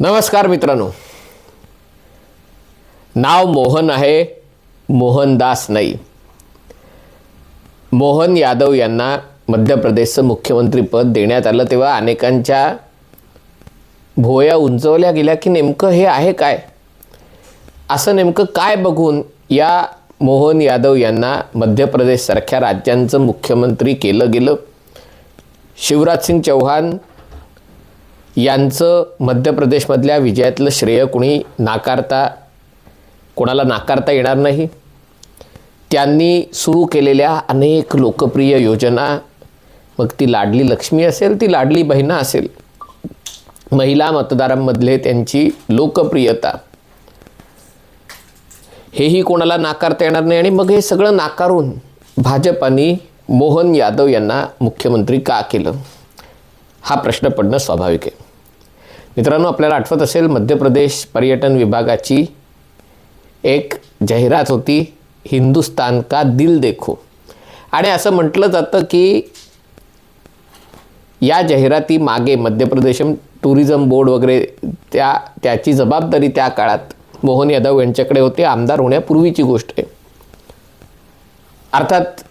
नमस्कार मित्रांनो. नाव मोहन आहे मोहनदास नाही. मोहन यादव यांना मध्य प्रदेशचं मुख्यमंत्रीपद देण्यात आलं तेव्हा अनेकांच्या भोया उंचवल्या गेल्या की नेमकं हे आहे काय? असं नेमकं काय बघून या मोहन यादव यांना मध्य प्रदेशसारख्या राज्यांचं मुख्यमंत्री केलं गेलं? शिवराज सिंग चौहान यांचं मध्य प्रदेशमधल्या विजयातलं श्रेय कुणी नाकारता कोणाला नाकारता येणार नाही. त्यांनी सुरू केलेल्या अनेक लोकप्रिय योजना मग ती लाडली लक्ष्मी असेल ती लाडली बहिणा असेल महिला मतदारांमधले त्यांची लोकप्रियता. हेही कोणाला नाकारता येणार नाही आणि मग हे सगळं नाकारून भाजपाने मोहन यादव यांना मुख्यमंत्री का केलं? हा प्रश्न पडणं स्वाभाविक आहे. मित्रांनो आपल्याला आठवत असेल मध्य प्रदेश पर्यटन विभागाची एक जाहिरात होती हिंदुस्तान का दिल देखो? आणि असं म्हटलं जातं की या जाहिराती मागे मध्य प्रदेश टुरिझम बोर्ड वगैरे त्या त्याची जबाबदारी त्या काळात मोहन यादव यांच्याकडे होते. आमदार होण्यापूर्वीची गोष्ट आहे. अर्थात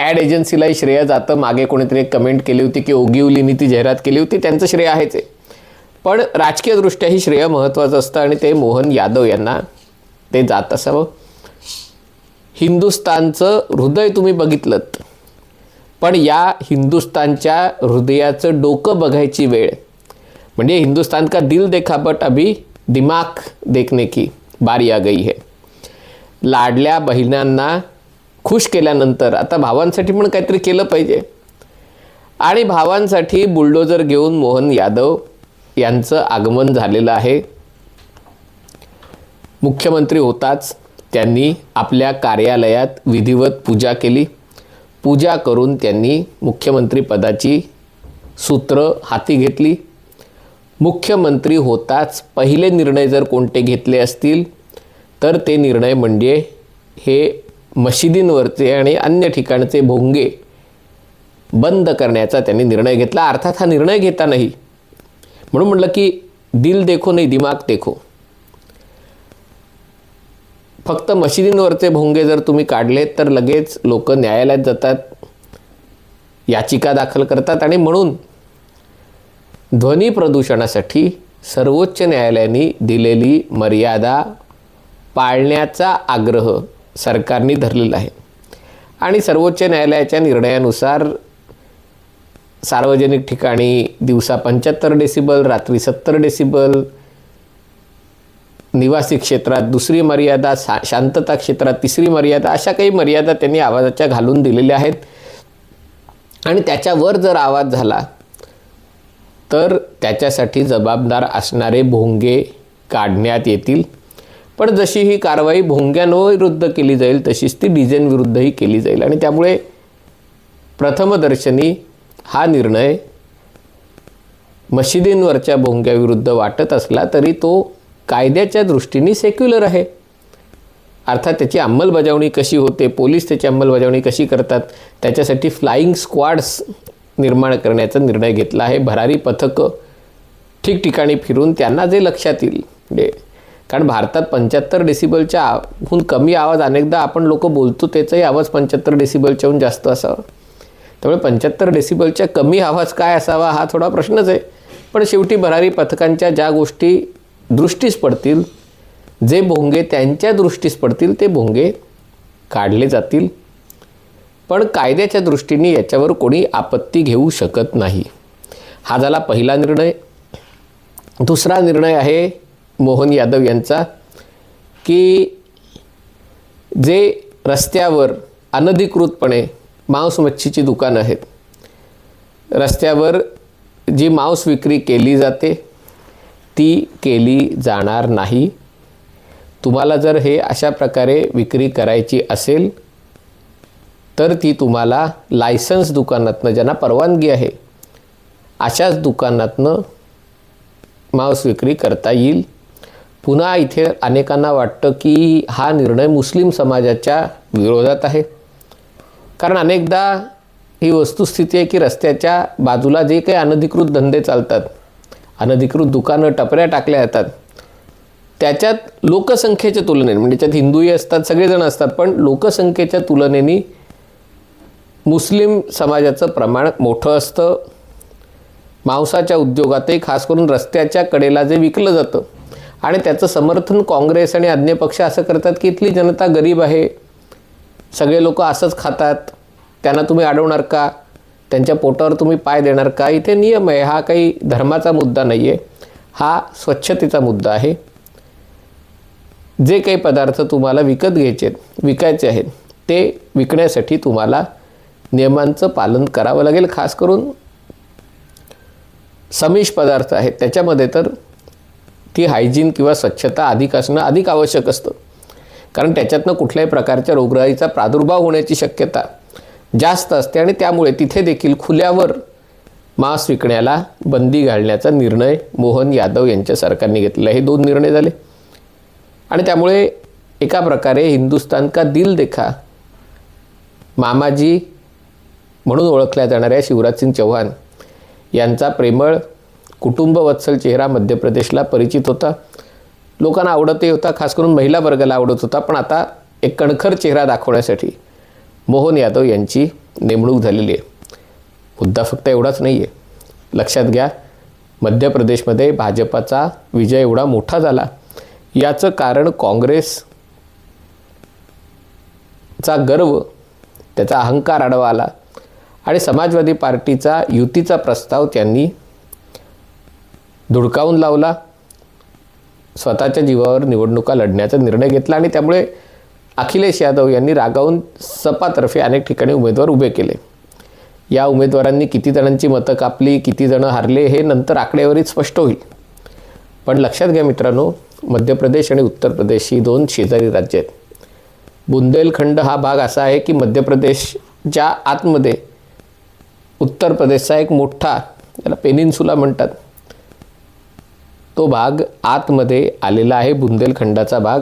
ॲड एजन्सीलाही श्रेय जातं. मागे कोणीतरी एक कमेंट केली होती की ओगिवलीनी ती जाहिरात केली होती. त्यांचं श्रेय आहेच आहे. पण राजकीयदृष्ट्याही श्रेय महत्त्वाचं असतं आणि ते मोहन यादव यांना ते जात असावं. हिंदुस्तानचं हृदय तुम्ही बघितलं पण या हिंदुस्तानच्या हृदयाचं डोकं बघायची वेळ. म्हणजे हिंदुस्तान का दिल देखा बट अभी दिमाग देखने की बारी आ गई है. लाडल्या बहिणांना खुश केल्यानंतर आता भावांसाठी पण काहीतरी केलं पाहिजे. आणि भावांसाठी बुलडोजर घेऊन मोहन यादव यांचं आगमन झालेलं आहे. मुख्यमंत्री होताच त्यांनी आपल्या कार्यालयात विधिवत पूजा केली. पूजा करून त्यांनी मुख्यमंत्रीपदाची सूत्र हाती घेतली. मुख्यमंत्री होताच पहिले निर्णय जर कोणते घेतले असतील तर ते निर्णय म्हणजे हे मशिदींवरचे आणि अन्य ठिकाणचे भोंगे बंद करण्याचा त्यांनी निर्णय घेतला. अर्थात हा निर्णय घेतानाही म्हणून म्हटलं की दिल देखो नाही दिमाग देखो. फक्त मशिदींवरचे भोंगे जर तुम्ही काढले तर लगेच लोक न्यायालयात जातात याचिका दाखल करतात आणि म्हणून ध्वनी प्रदूषणासाठी सर्वोच्च न्यायालयाने दिलेली मर्यादा पाळण्याचा आग्रह सरकारने धरलेलं आहे. आणि सर्वोच्च न्यायालयाच्या निर्णयानुसार सार्वजनिक ठिकाणी दिवसा पंच्याहत्तर डेसिबल रात्री सत्तर डेसिबल निवासी क्षेत्रात दुसरी मर्यादा सा शांतता क्षेत्रात तिसरी मर्यादा अशा काही मर्यादा त्यांनी आवाजाच्या घालून दिलेल्या आहेत. आणि त्याच्यावर जर आवाज झाला तर त्याच्यासाठी जबाबदार असणारे भोंगे काढण्यात येतील. पण जशी ही कारवाई भोंग्यांविरुद्ध केली जाईल तशीच ती डिझेनविरुद्धही केली जाईल. आणि त्यामुळे प्रथमदर्शनी हा निर्णय मशिदींवरच्या भोंग्याविरुद्ध वाटत असला तरी तो कायद्याच्या दृष्टीने सेक्युलर आहे. अर्थात त्याची अंमलबजावणी कशी होते पोलीस त्याची अंमलबजावणी कशी करतात त्याच्यासाठी फ्लाईंग स्क्वॉड्स निर्माण करण्याचा निर्णय घेतला आहे. भरारी पथकं ठिकठिकाणी फिरून त्यांना जे लक्षात येईल म्हणजे कारण भारतात पंच्याहत्तर डेसिबलच्या हून कमी आवाज अनेकदा आपण लोक बोलतो त्याचाही आवाज पंच्याहत्तर डेसिबलच्याहून जास्त असावा. त्यामुळे पंच्याहत्तर डेसिबलच्या कमी आवाज काय असावा हा थोडा प्रश्नच आहे. पण शेवटी भरारी पथकांच्या ज्या गोष्टी दृष्टीस पडतील जे भोंगे त्यांच्या दृष्टीस पडतील ते भोंगे काढले जातील. पण कायद्याच्या दृष्टीने याच्यावर कोणी आपत्ती घेऊ शकत नाही. हा झाला पहिला निर्णय. दुसरा निर्णय आहे मोहन यादव यांचा की जे रस्त्यावर अनधिकृतपणे मांस मच्छीची दुकानं आहेत रस्त्यावर जी मांस विक्री केली जाते ती केली जाणार नाही. तुम्हाला जर हे अशा प्रकारे विक्री करायची असेल तर ती तुम्हाला लायसन्स दुकानातनं ज्यांना परवानगी आहे अशाच दुकानातनं मांस विक्री करता येईल. पुन्हा इथे अनेकांना वाटतं की हा निर्णय मुस्लिम समाजाच्या विरोधात आहे. कारण अनेकदा ही वस्तुस्थिती आहे की रस्त्याच्या बाजूला जे काही अनधिकृत धंदे चालतात अनधिकृत दुकानं टपऱ्या टाकल्या जातात त्याच्यात लोकसंख्येच्या तुलनेने म्हणजे त्याच्यात हिंदूही असतात सगळेजण असतात पण लोकसंख्येच्या तुलनेने मुस्लिम समाजाचं प्रमाण मोठं असतं. मांसाच्या उद्योगातही खास करून रस्त्याच्या कडेला जे विकलं जातं आणि त्याचं समर्थन काँग्रेस आणि अन्य पक्ष असं करतात की इथली जनता गरीब आहे. सगळे लोक असंच खातात. त्यांना तुम्ही अडवणार का? त्यांच्या पोटावर तुम्ही पाय देणार का? इथे नियम आहे. हा काही धर्माचा मुद्दा नाही आहे हा स्वच्छतेचा मुद्दा आहे. जे काही पदार्थ तुम्हाला विकत घ्यायचे आहेत विकायचे आहेत ते विकण्यासाठी तुम्हाला नियमांचं पालन करावं लागेल. खास करून समिष पदार्थ आहेत. त्याच्यामध्ये तर ती हायजीन किंवा स्वच्छता अधिक असणं अधिक आवश्यक असतं. कारण त्याच्यातनं कुठल्याही प्रकारच्या रोगराईचा प्रादुर्भाव होण्याची शक्यता जास्त असते आणि त्यामुळे तिथे देखील खुल्यावर मांस विकण्याला बंदी घालण्याचा निर्णय मोहन यादव यांच्या सरकारने घेतलेला हे दोन निर्णय झाले. आणि त्यामुळे एका प्रकारे हिंदुस्तान का दिल देखा मामाजी म्हणून ओळखल्या जाणाऱ्या शिवराजसिंग चौहान यांचा प्रेमळ कुटुंबवत्सल चेहरा मध्य प्रदेशला परिचित होता. लोकांना आवडतही होता खास करून महिला वर्गाला आवडत होता पण आता एक कणखर चेहरा दाखवण्यासाठी मोहन यादव यांची नेमणूक झालेली आहे. मुद्दा फक्त एवढाच नाही आहे लक्षात घ्या मध्य प्रदेशमध्ये भाजपाचा विजय एवढा मोठा झाला. याचं कारण काँग्रेसचा गर्व त्याचा अहंकार आडवा आला. आणि समाजवादी पार्टीचा युतीचा प्रस्ताव त्यांनी धुडकावून लावला. स्वतःच्या जीवावर निवडणुका लढण्याचा निर्णय घेतला आणि त्यामुळे अखिलेश यादव यांनी रागावून सपातर्फे अनेक ठिकाणी उमेदवार उभे केले. या उमेदवारांनी किती जणांची मतं कापली किती जणं हारले हे नंतर आकडेवारीत स्पष्ट होईल. पण लक्षात घ्या मित्रांनो मध्य प्रदेश आणि उत्तर प्रदेश ही दोन शेजारी राज्य आहेत. बुंदेलखंड हा भाग असा आहे की मध्य प्रदेशच्या आतमध्ये उत्तर प्रदेशचा एक मोठा त्याला पेनिन्सुला म्हणतात. तो भाग आतमध्ये आलेला आहे बुंदेलखंडाचा भाग.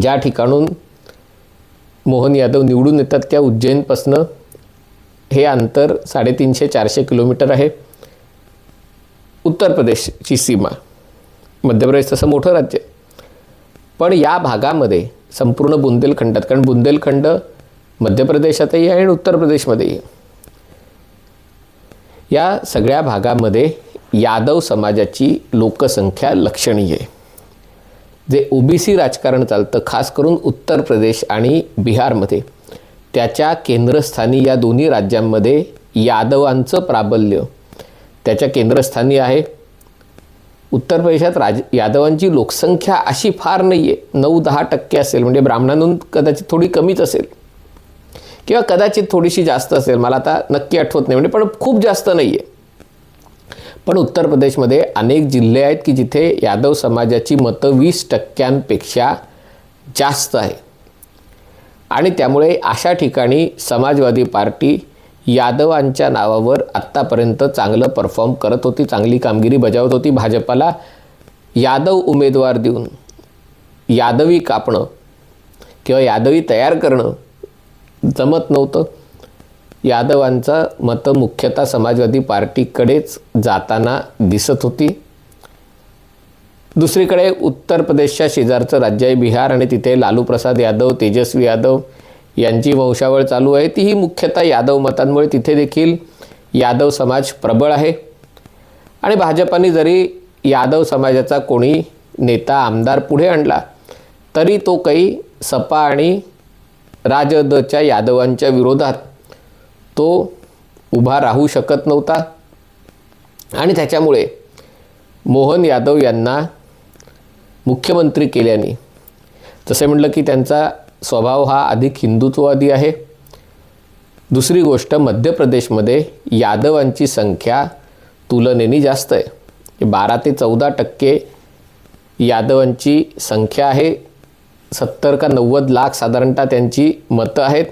ज्या ठिकाणून मोहन यादव निवडून येतात त्या उज्जैनपासनं हे अंतर साडेतीनशे चारशे किलोमीटर आहे. उत्तर प्रदेशची सीमा मध्य प्रदेश तसं मोठं राज्य आहे. पण या भागामध्ये संपूर्ण बुंदेलखंडात कारण बुंदेलखंड मध्य प्रदेशातही आहे आणि उत्तर प्रदेशमध्येही या सगळ्या भागामध्ये यादव समाजाची लोकसंख्या लक्षणीय आहे. जे ओबीसी राजकारण चालतं खास करून उत्तर प्रदेश आणि बिहारमध्ये त्याच्या केंद्रस्थानी या दोन्ही राज्यांमध्ये यादवांचं प्राबल्य त्याच्या केंद्रस्थानी आहे. उत्तर प्रदेशात राज यादवांची लोकसंख्या अशी फार नाही आहे नऊ दहा टक्के असेल म्हणजे ब्राह्मणांहून कदाचित थोडी कमीच असेल. किंवा कदाचित थोडीशी जास्त असेल मला आता नक्की आठवत नाही म्हणजे पण खूप जास्त नाही आहे पण उत्तर प्रदेशमध्ये अनेक जिल्हे आहेत की जिथे यादव समाजाची मतं वीस टक्क्यांपेक्षा जास्त आहे आणि त्यामुळे अशा ठिकाणी समाजवादी पार्टी यादवांच्या नावावर आत्तापर्यंत चांगलं परफॉर्म करत होती चांगली कामगिरी बजावत होती भाजपाला. यादव उमेदवार देऊन यादवी कापणं किंवा यादवी तयार करणं जमत नव्हतं. यादवांचं मतं मुख्यतः समाजवादी पार्टीकडेच जाताना दिसत होती. दुसरीकडे उत्तर प्रदेशच्या शेजारचं राज्य आहे बिहार आणि तिथे लालू प्रसाद यादव तेजस्वी यादव यांची वंशावळ चालू आहे. तीही मुख्यतः यादव मतांमुळे तिथे देखील यादव समाज प्रबळ आहे. आणि भाजपाने जरी यादव समाजाचा कोणी नेता आमदार पुढे आणला तरी तो काही सपा आणि राजदच्या यादवांच्या विरोधात तो उभा राहू शकत नव्हता. आणि त्याच्यामुळे मोहन यादव यांना मुख्यमंत्री केल्याने जसे म्हटलं की त्यांचा स्वभाव हा अधिक हिंदुत्ववादी आहे. दुसरी गोष्ट मध्य प्रदेशमध्ये यादवांची संख्या तुलनेने जास्त आहे. म्हणजे बारा ते चौदा टक्के यादवांची संख्या आहे. सत्तर का नव्वद लाख साधारणतः त्यांची मतं आहेत.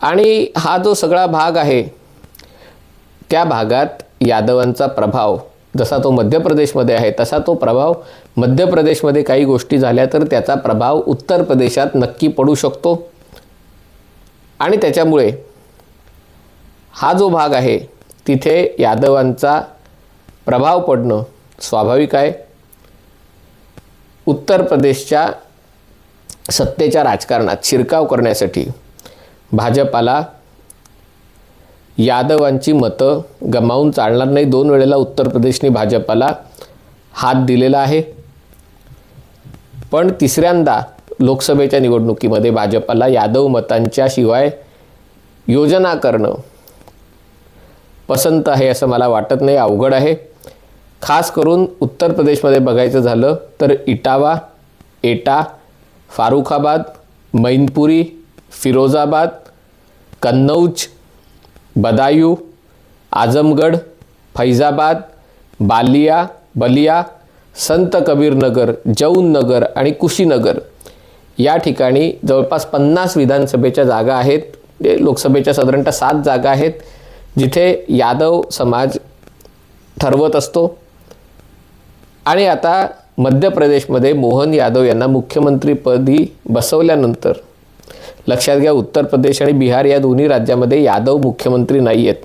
आणि हा जो सगळा भाग आहे त्या भागात यादवांचा प्रभाव जसा तो मध्य प्रदेशमध्ये आहे तसा तो प्रभाव मध्य प्रदेशमध्ये काही गोष्टी झाल्या तर त्याचा प्रभाव उत्तर प्रदेशात नक्की पडू शकतो. आणि त्याच्यामुळे हा जो भाग आहे तिथे यादवांचा प्रभाव पडणं स्वाभाविक आहे. उत्तर प्रदेशच्या सत्तेच्या राजकारणात शिरकाव करण्यासाठी भाजपाला यादवांची मतं गमावून चालणार नाही. दोन वेळेला उत्तर प्रदेशने भाजपाला हात दिलेला आहे. पण तिसऱ्यांदा लोकसभेच्या निवडणुकीमध्ये भाजपाला यादव मतांच्या शिवाय योजना करणं पसंत आहे असं मला वाटत नाही. अवघड आहे. खास करून उत्तर प्रदेशमध्ये बघायचं झालं तर इटावा एटा फारुखाबाद मैनपुरी फिरोजाबाद कन्नौज बदायूं आजमगड फैजाबाद बालिया बलिया संत कबीरनगर जौननगर आणि कुशीनगर या ठिकाणी जवळपास पन्नास विधानसभेच्या जागा आहेत. जे लोकसभेच्या साधारणतः सात जागा आहेत. जिथे यादव समाज ठरवत असतो. आणि आता मध्य प्रदेशमध्ये मोहन यादव यांना मुख्यमंत्रीपदी बसवल्यानंतर लक्षात घ्या उत्तर प्रदेश आणि बिहार या दोन्ही राज्यामध्ये यादव मुख्यमंत्री नाही आहेत.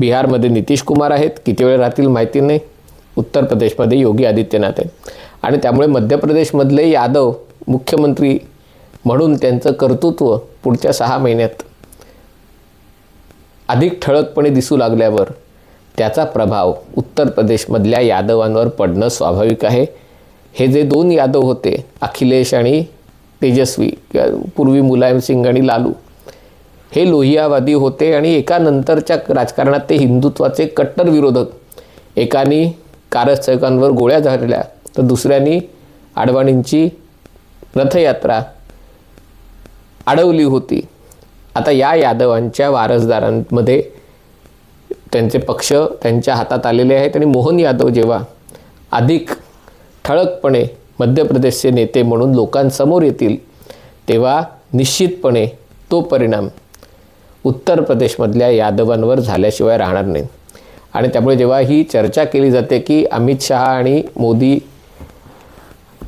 बिहारमध्ये नितीश कुमार आहेत किती वेळ राहतील माहिती नाही. उत्तर प्रदेशमध्ये योगी आदित्यनाथ आहेत. आणि त्यामुळे मध्य प्रदेशमधले यादव मुख्यमंत्री म्हणून त्यांचं कर्तृत्व पुढच्या सहा महिन्यात अधिक ठळकपणे दिसू लागल्यावर त्याचा प्रभाव उत्तर प्रदेशमधल्या यादवांवर पडणं स्वाभाविक आहे. हे जे दोन यादव होते अखिलेश आणि तेजस्वी किंवा पूर्वी मुलायम सिंग आणि लालू. हे लोहियावादी होते आणि एकानंतरच्या राजकारणात ते हिंदुत्वाचे कट्टर विरोधक. एकानी कारस्थळकांवर गोळ्या झालेल्या तर दुसऱ्यांनी आडवाणींची रथयात्रा अडवली होती. आता या यादवांच्या वारसदारांमध्ये त्यांचे पक्ष त्यांच्या हातात आलेले आहेत आणि मोहन यादव जेव्हा अधिक ठळकपणे मध्य प्रदेशचे नेते म्हणून लोकांसमोर येतील तेव्हा निश्चितपणे तो परिणाम उत्तर प्रदेशमधल्या यादवांवर झाल्याशिवाय राहणार नाही. आणि त्यामुळे जेव्हा ही चर्चा केली जाते की अमित शहा आणि मोदी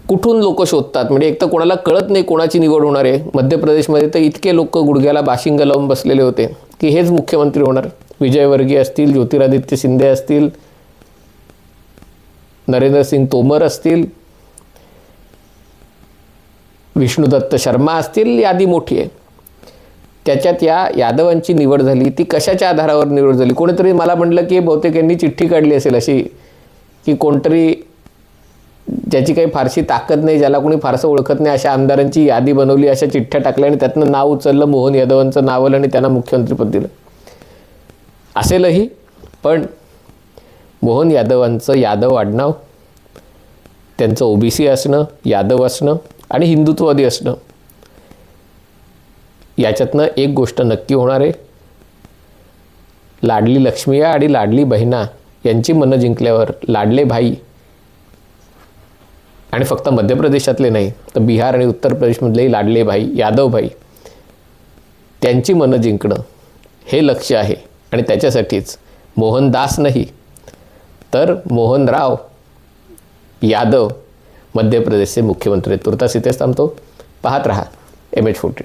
कुठून लोक शोधतात म्हणजे एक तर कोणाला कळत नाही कोणाची निवड होणार आहे. मध्य प्रदेशमध्ये तर इतके लोक गुडघ्याला बाशिंग लावून बसलेले होते की हेच मुख्यमंत्री होणार. विजयवर्गीय असतील ज्योतिरादित्य शिंदे असतील नरेंद्रसिंग तोमर असतील विष्णुदत्त शर्मा असतील यादी मोठी आहे. त्याच्यात या यादवांची निवड झाली ती कशाच्या आधारावर निवड झाली? कोणीतरी मला म्हटलं की बहुतेक यांनी चिठ्ठी काढली असेल अशी की कोणतरी ज्याची काही फारशी ताकद नाही ज्याला कोणी फारसं ओळखत नाही अशा आमदारांची यादी बनवली अशा चिठ्ठ्या टाकल्या आणि त्यातनं नाव उचललं मोहन यादवांचं नाव आलं आणि त्यांना मुख्यमंत्रीपद दिलं. असेलही पण मोहन यादवांचं यादव आडनाव त्यांचं ओबीसी असणं यादव असणं आणि हिंदुत्ववादी असणं. याच्यातनं एक गोष्ट नक्की होणार आहे. लाडली लक्ष्मीया आणि लाडली बहिणा यांची मनं जिंकल्यावर लाडले भाई आणि फक्त मध्य प्रदेशातले नाही तर बिहार आणि उत्तर प्रदेशमधलेही लाडले भाई यादव भाई त्यांची मनं जिंकणं हे लक्ष आहे आणि त्याच्यासाठीच मोहनदास नाही तर मोहनराव यादव मध्य प्रदेशचे मुख्यमंत्री तुर्तास इथेच थांबतो. पाहत रहा. M H forty